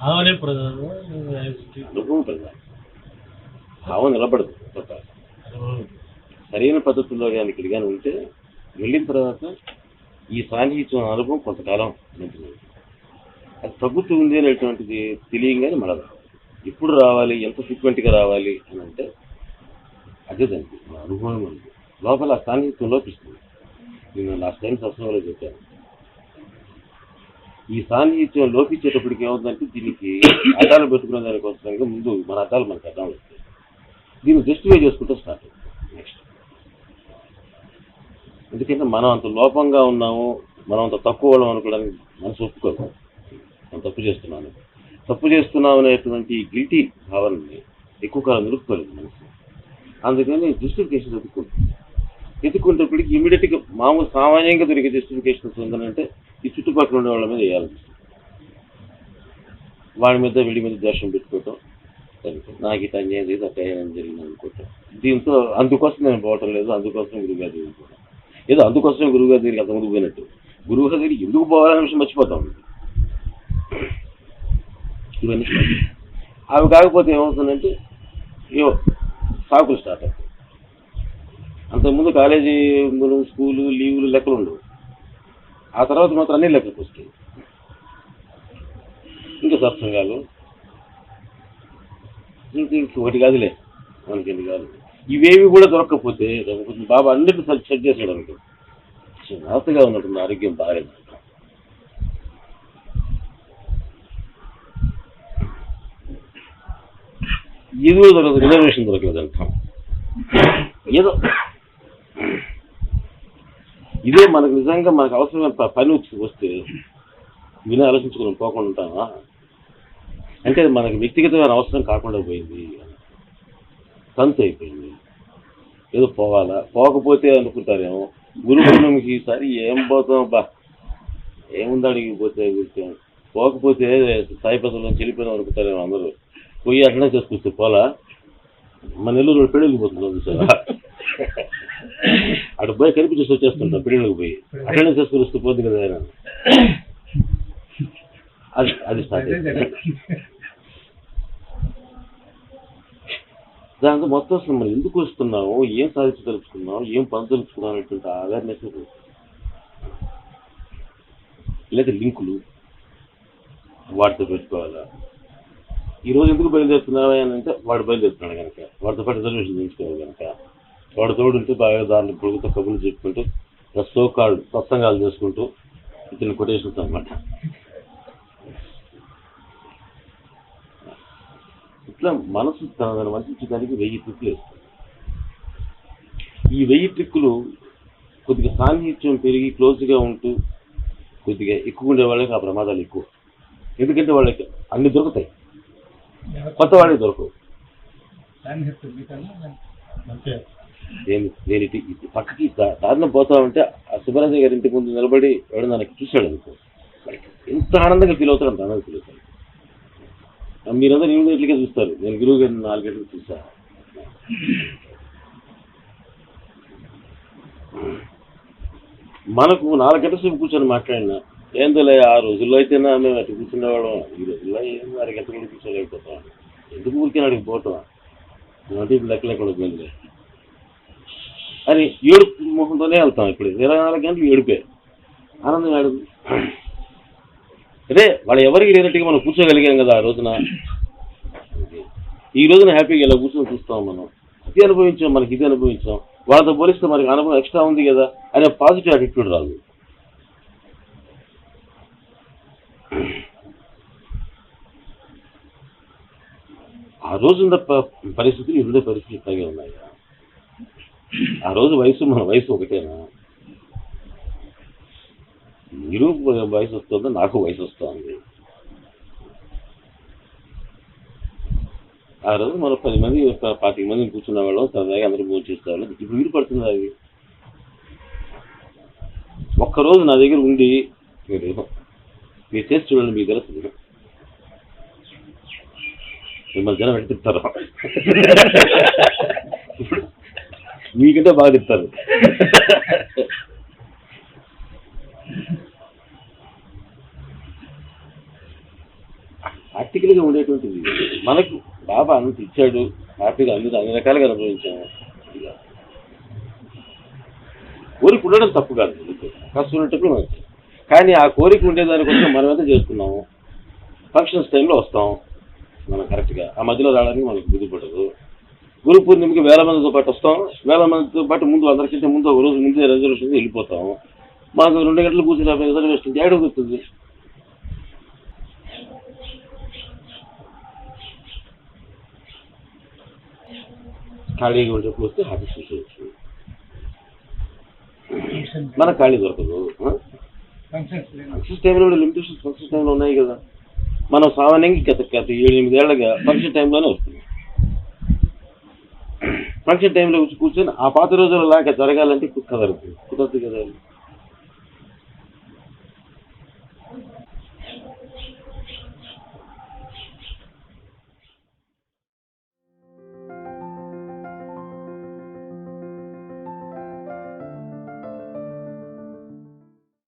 భావనే ప్రధానం. అనుభవం భావం నిలబడదు సరైన పద్ధతుల్లో కానీ ఇక్కడ కానీ ఉంటే వెళ్ళిన తర్వాత ఈ సాన్నిహిత్యం అనుభవం కొంతకాలం ఉంటుంది. అది ప్రభుత్వం ఉంది అనేటువంటిది తెలియంగానే మళ్ళా ఎప్పుడు రావాలి ఎంత ఫ్రీక్వెంట్గా రావాలి అని అంటే అదే దానికి మన అనుభవం ఉంది లోపల ఆ సాన్నిహిత్యం లోపిస్తుంది. నేను లాస్ట్ టైం సత్సంగంలో చెప్పాను ఈ సాన్నిహిత్యం లోపించేటప్పటికి ఏమవుతుందంటే దీనికి అడ్డాలు పెట్టుకునే దానికోసంగా ముందు మన అడ్డాలు మనకు అడ్డాలు వస్తాయి దీన్ని జస్టిఫై చేసుకుంటే స్టార్ట్ నెక్స్ట్ ఎందుకంటే మనం అంత లోపంగా ఉన్నాము మనం అంత తక్కువ వాళ్ళం అనుకోవడానికి మనసు ఒప్పుకోదు. మనం తప్పు చేస్తున్నాను. తప్పు చేస్తున్నాం అనేటువంటి గిల్టీ భావనని ఎక్కువ కాలం నిలుపుకోలేదు మనసు అందుకని జస్టిఫికేషన్ వెతుక్కుంటుంది ఎత్తుకునేటప్పటికి ఇమీడియట్గా మామూలు సామాన్యంగా దొరికే జస్టిఫికేషన్స్ ఉందనంటే ఈ చుట్టుపక్కల ఉండే వాళ్ళ మీద వేయాలనిపిస్తుంది వాడి మీద వీడి మీద దర్శనం పెట్టుకోవటం నాకు ఇటు అన్యాయం లేదు అట్లా అన్యాయం జరిగింది అనుకోవటం. దీంతో అందుకోసం నేను పోవటం లేదు అందుకోసం గురువు దగ్గరికి ఏదో అందుకోసమే గురువుగారి దగ్గరికి అంత ముందుకు పోయినట్టు. గురువు దగ్గరికి ఎందుకు పోవాలనే విషయం మర్చిపోతాం. ఇవన్నీ అవి కాకపోతే ఏమవుతుందంటే ఏవో సాకులు స్టార్ట్ అవుతాయి. అంతకుముందు కాలేజీ స్కూలు లీవులు లెక్కలు ఉండవు. ఆ తర్వాత మాత్రం అన్ని లెక్కలకు వస్తాయి ఇంకా సత్సంగాలు ఒకటి కాదులే మనకి ఎన్ని కాదు ఇవేవి కూడా దొరకకపోతే బాబా అన్నిటిని సెట్ చేసాడు అనుకో. చిన్నగా ఉన్నట్టుంది ఆరోగ్యం బాగాలేదు. ఏదో దొరకదు రిజర్వేషన్ దొరకలేదు అర్థం ఏదో ఇదే మనకు నిజంగా మనకు అవసరమైన పని వస్తే విని ఆలోచించుకుని పోకుండా ఉంటామా? అంటే అది మనకు వ్యక్తిగతమైన అవసరం కాకుండా పోయింది. తంతు అయిపోయింది. ఏదో పోవాలా? పోకపోతే అనుకుంటారేమో. గురు పౌర్ణమికి ఈసారి ఏం పోతాం బా? ఏముంది అడిగి పోతే పోకపోతే సాయిపదంలో చెల్లిపోయినాం అనుకుంటారేమో అందరూ. పోయి అట్లనే చేసుకొస్తే పోలా. మన నెల్లూరు పెళ్ళికి పోతుంది సార్. అటు పోయి కనిపించేసి వచ్చేస్తుంటాం పెళ్ళికి పోయి. అట్లనే చేసుకుని వస్తే పోతుంది కదా ఆయన. అది అది స్టార్ట్ దాంతో మొత్తం అసలు మనం ఎందుకు వస్తున్నాము ఏం సాధించదలుచుకున్నాం ఏం పొందదలుచుకున్నాం అనేటువంటి అవేర్నెస్ లేదా లింకులు వాటితో పెట్టుకోవాలా? ఈ రోజు ఎందుకు బయలుదేరుతున్నావా అని అంటే వాడు బయలుదేరుతున్నాడు కనుక. వాడితో పాటు రిజర్వేషన్ తీసుకోవాలి కనుక. వాడు తోడుంటే బాగా దారిని పొడుగుతో కబుర్లు చెప్పుకుంటూ సో కాళ్ళు సత్సంగాలు చేసుకుంటూ ఇతని కొటేషన్స్ అనమాట ఇట్లా మనసు తనని వంచడానికి వెయ్యి ట్రిక్కులు వేస్తుంది. ఈ వెయ్యి ట్రిక్కులు కొద్దిగా సాన్నిహిత్యం పెరిగి క్లోజ్గా ఉంటూ కొద్దిగా ఎక్కువ ఉండే వాళ్ళకి ఆ ప్రమాదాలు ఎక్కువ. ఎందుకంటే వాళ్ళకి అన్ని దొరుకుతాయి. కొత్త వాళ్ళకి దొరకవు నేను నేను ఇటు ఇటు పక్కకి దారిలో పోతా ఉంటే ఆ సుబ్బరాజు గారి ఇంటి ముందు నిలబడి ఎవడో నాకు చూశాడు అనుకో. వాడికి ఎంత ఆనందంగా ఫీల్ అవుతాడు అంత ఆనందంగా ఫీల్ అవుతాడు. మీరందరూ ఎనిమిది గంటలకే చూస్తారు. నేను గురువు గారిని నాలుగు గంటలకు చూసా. మనకు నాలుగు గంటల సేపు కూర్చొని మాట్లాడినా ఏందోలే ఆ రోజుల్లో అయితేనా మేము అటు కూర్చునేవాళ్ళం. ఈ రోజుల్లో ఏం ఆరు ఎంత కూడా కూర్చోలేకపోతాం ఎందుకు ఊరికే అడిగి పోవటం? అంటే ఇప్పుడు లెక్క లేకుండా పోయింది? అని ఏడుపు ముఖంతోనే వెళ్తాం ఇప్పుడు. ఇరవై నాలుగు గంటలు ఏడిపే. ఆనందం ఏడు. అదే వాళ్ళు ఎవరికి లేనట్టుగా మనం కూర్చోగలిగాం కదా ఆ రోజున. ఈ రోజున హ్యాపీగా ఇలా కూర్చొని చూస్తాం మనం. ఇది అనుభవించాం మనకి ఇది అనుభవించాం. వాళ్ళతో పోలిస్తే మనకి అనుభవం ఎక్స్ట్రా ఉంది కదా అనే పాజిటివ్ యాటిట్యూడ్ రాదు ఆ రోజున్న ప- పరిస్థితులు ఇరుడే పరిస్థితులు ఇట్లాగే ఉన్నాయి. ఆ రోజు వయసు మన వయసు ఒకటేనా? మీరు వయసు వస్తుందో? నాకు వయసు వస్తుంది. ఆ రోజు మనం పది మంది పాతిక మంది కూర్చున్న వాళ్ళం సరదాగా అందరూ భోజనం చేసేవాళ్ళం. ఇప్పుడు వీలు పడుతుంది అది ఒక్కరోజు నా దగ్గర ఉండి మీరు మీరు చేసి చూడండి మీ దగ్గర మిమ్మల్ని జనం ఎట్టి తిప్పుతారు మీకంటే బాగా తిప్పుతారు ప్రాక్టికల్గా ఉండేటువంటిది. మనకు బాబా అన్నిటి ఇచ్చాడు. హ్యాపీగా అన్ని అన్ని రకాలుగా అనుభవించాము. కోరిక ఉండడం తప్పు కాదు. కష్టం ఉన్నప్పుడు మనకి కానీ ఆ కోరిక ఉండేదానికోసం మనం ఎంత చేస్తున్నాము ఫంక్షన్స్ టైంలో వస్తాం. మనం కరెక్ట్గా ఆ మధ్యలో రావడానికి మనకు బుద్ధి పడదు. గురు పూర్ణిమకి వేల మందితో పాటు వస్తాం. వేల మందితో పాటు ముందు అందరికంటే ముందు ఒక రోజు ముందే రిజర్వేషన్ వెళ్ళిపోతాం. మాకు రెండు గంటలు కూర్చుని రిజర్వేషన్ ఏడో గుర్తుంది ఖాళీగా ఉండేప్పుడు వస్తే హ్యాపీ చూసేయచ్చు మన ఖాళీ దొరకదు? ఫంక్షన్స్ టైంలో లిమిటేషన్స్ ఫంక్షన్ టైంలో ఉన్నాయి కదా. మనం సామాన్యంగా గత గత ఏడు ఎనిమిదేళ్ళుగా ఫంక్షన్ టైంలోనే వస్తుంది ఫంక్షన్ టైంలో కూర్చొని ఆ పాత రోజుల్లో లాగా జరగాలంటే కుదరదు కుదరదు కదా.